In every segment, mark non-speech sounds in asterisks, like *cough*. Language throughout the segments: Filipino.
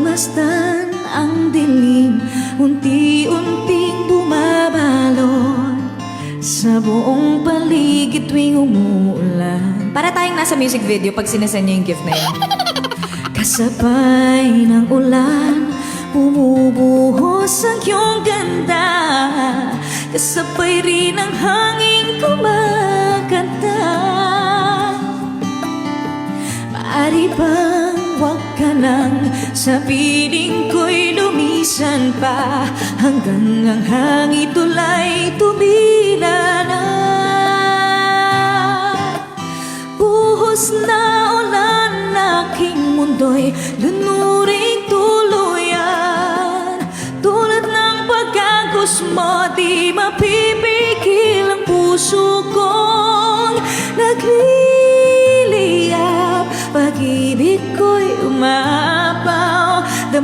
Pagmasdan ang dilim Unti-unting bumabalot Sa buong paligid tuwing umuulan. Para tayong nasa music video pag sinasend niyo yung gift na yun. *laughs* Kasabay ng ulan Bumubuhos ang iyong ganda. Kasabay rin ang hangin kumakanta. Maaari bang huwag ka nang Sa piling ko'y lumisan pa Hanggang ang hangin tulay tumila na. Buhos na ulan aking mundo'y lunuring tuluyan. Tulad ng pagkagos mo di mapipigil ang puso kong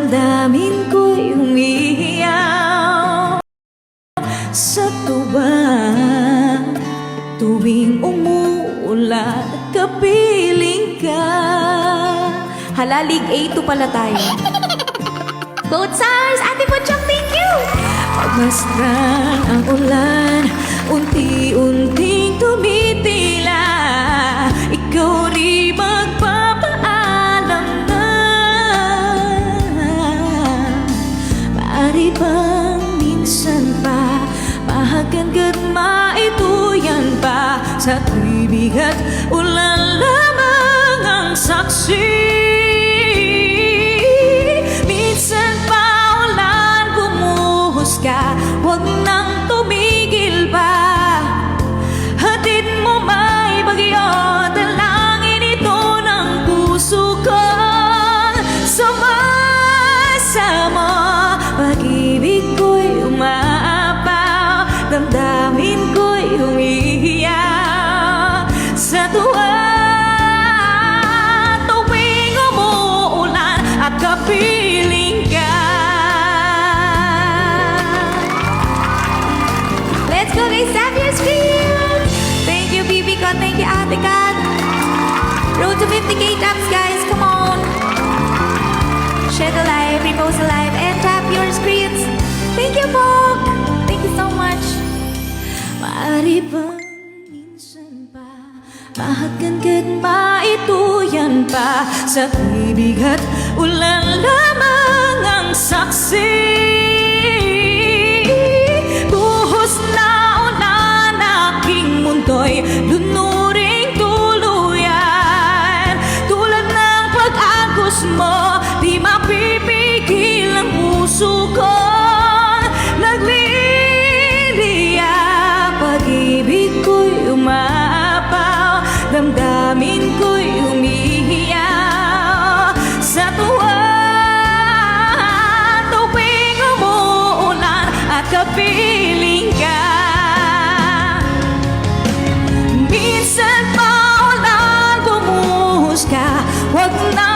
damdamin ko'y umihiyaw Sa tuwa Tuwing umuulan kapiling ka Halalig A2 pala tayo. Both stars! Ate Butchok, thank you! Pagmasdan ang ulan Sa tuwibig at ulan lamang ang saksi. Minsan pa ulan bumuhos ka Huwag nang kay Xavier's Field! Thank you, BB Kat. Thank you, Ate Kat. Road to 50k taps, guys. Come on. Share the live, repost the live, and tap your screens. Thank you, Bog. Thank you so much. Maaari bang minsan pa Mahagandad maituyan pa Sa ibig at ulan lamang ang saksi mo Di mapipigil ang puso ko. Nagliliya Pag-ibig ko'y umaapaw Damdamin ko'y umihiyaw Sa tuwa Tuwing umuulan At kapiling ka. Minsan pa ulan Bumuhos ka Huwag na